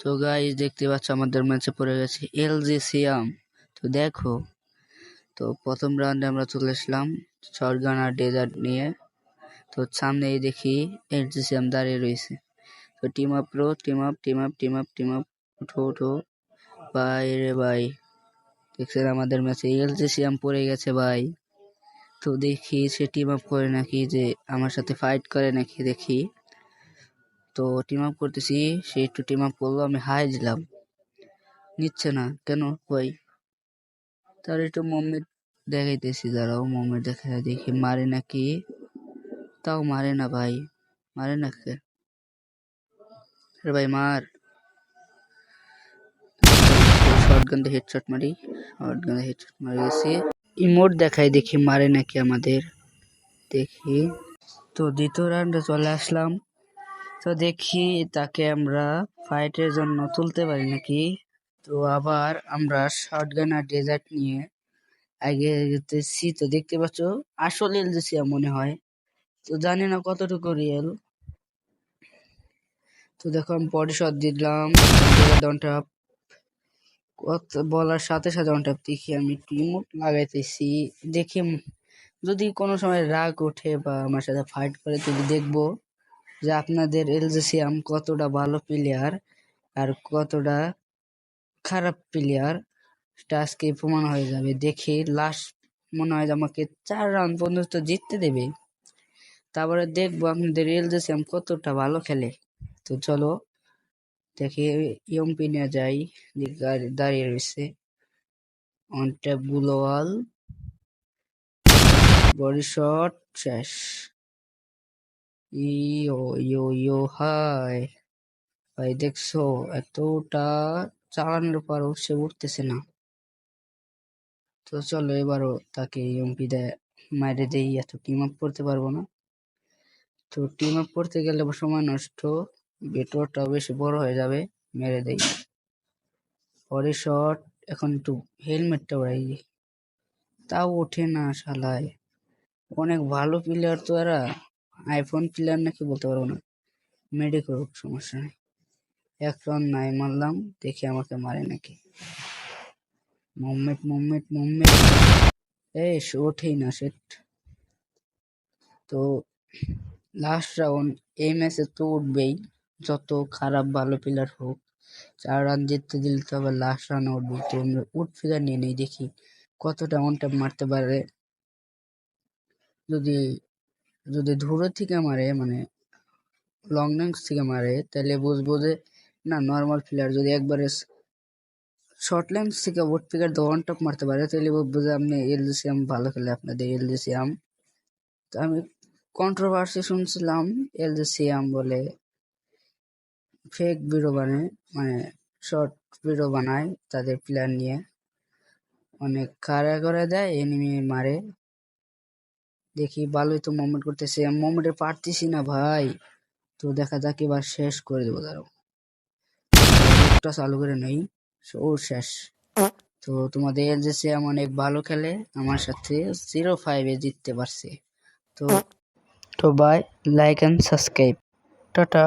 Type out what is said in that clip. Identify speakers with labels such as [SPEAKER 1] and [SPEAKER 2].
[SPEAKER 1] তো গাইস দেখতে পাচ্ছ আমাদের ম্যাচে পড়ে গেছে এলজি সিয়াম তো দেখো, তো প্রথম রাউন্ডে আমরা চলে আসলাম শটগান আর ডেজার্ট নিয়ে। তো সামনেই দেখি এলজি সিয়াম দাঁড়িয়ে রয়েছে। তো team up rho team up team up team up team up উঠো উঠো। ভাই রে ভাই দেখছেন আমাদের ম্যাচে এলজি সিয়াম পড়ে গেছে ভাই। তো দেখি সে টিম আপ করে নাকি যে আমার সাথে ফাইট করে নাকি দেখি। তো টিম আপ করতেছি, সে একটু টিম আপ করল, আমি হাই দিলাম। নিচ্ছে না, কেন? কই? তার একটু মম্মি দেখাইতেছি, দাঁড়াও মম্মি দেখা দেখি, মারে নাকি? তাও মারে না ভাই, মারে না কে? ভাই, মার। শর্টগান দিয়ে হেডশট মারি শর্টগান দিয়ে হেডশট মারি গেছি। ইমোট দেখাই দেখি, মারে নাকি আমাদের? দেখি। তো দ্বিতীয় রাউন্ডে চলে আসলাম। তো দেখি তাকে আমরা ফাইটের জন্য তুলতে পারি নাকি? তো আবার আমরা শর্টগান আর ডেজার্ট নিয়ে আগে যেতেছি। তো দেখতে পাচ্ছ, আসল এলজেছি মনে হয়। তো জানি না কতটুকু রিয়েল তো দেখো, আমি শট দিলাম। ডনটা কত বলার সাথে সাথে অনটা দেখি আমি টিমোট লাগাইতেছি। দেখি যদি কোনো সময় রাগ ওঠে বা আমার সাথে ফাইট করে তুমি দেখব। যে আপনাদের এলজেসিয়াম কতটা ভালো প্লেয়ার আর কতটা খারাপ প্লেয়ার সেটা আজকে প্রমাণ হয়ে যাবে। দেখি লাস্ট মনে হয় আমাকে চার রাউন্ড পর্যন্ত জিততে দেবে। তারপরে দেখব আপনাদের এলজেসিয়াম কতটা ভালো খেলে। তো চলো, দেখি, ইয়ম্পি নিয়ে যাই দাঁড়িয়ে রয়েছে। অন ট্যাপ গুলোয়াল বডি শট শেষ। ইয়ো ইয়ো ইয়ো হাই ভাই, দেখছ, এতটা চালানোর পরও সে উঠতেছে না। তো চলো, এবারও তাকে এমপি দেয় মাইরে দেই, এত টিম আপ করতে পারব না। তো টিম আপ করতে গেলে সময় নষ্ট বেটরটাও বেশি বড় হয়ে যাবে, মেরে দেই। পরে শট এখন একটু হেলমেটটা উড়াই তাও ওঠে না শালায়। অনেক ভালো প্লেয়ার তো এরা। আইফোন প্লেয়ার নাকি বলতে পারব না। মেডি করুক সমস্যা নেই। এক রান নাই মারলাম, দেখি আমাকে মারে নাকি। মোহাম্মদ মোহাম্মদ মোহাম্মদ এই ওঠেই না সেট তো লাস্ট রাউন্ড এই ম্যাচে তো উঠবেই। যত খারাপ, ভালো প্লেয়ার হোক, চার রান জিততে দিলে তো আবার লাস্ট রানে উঠবে। তো আমরা উঠ ফিগার নিয়ে নেই, দেখি কতটা অন মারতে পারে। যদি যদি দূরের থেকে মারে মানে লং রেঞ্জ থেকে মারে তাহলে বুঝব যে, না নর্মাল প্লেয়ার যদি একবারে শর্ট লেন্স থেকে উড ফিগার দিয়ে ওয়ান টপ মারতে পারে তাহলে বুঝব যে আপনি এলজিসিয়াম ভালো খেলে আপনাদের এলজিসিয়াম তো আমি কন্ট্রোভার্সি শুনছিলাম এলজিসিয়াম বলে। ফেক ভিডিও বানায় মানে শর্ট ভিডিও বানায় তাদের প্লেয়ার নিয়ে। অনেক খাড়া করে দেয় এনিমি মারে। দেখি ভালোই তো মোমেন্ট করতেছে। মোমেন্টে পারতেছি না ভাই। তো দেখা যাক এবার শেষ করে দেবো, দাঁড়াও। চালু করে নেই। ও শেষ। তো তোমাদের যে শ্যাম অনেক ভালো খেলে আমার সাথে জিরো ফাইভে জিততে পারছে। তো তো bye like and subscribe tata.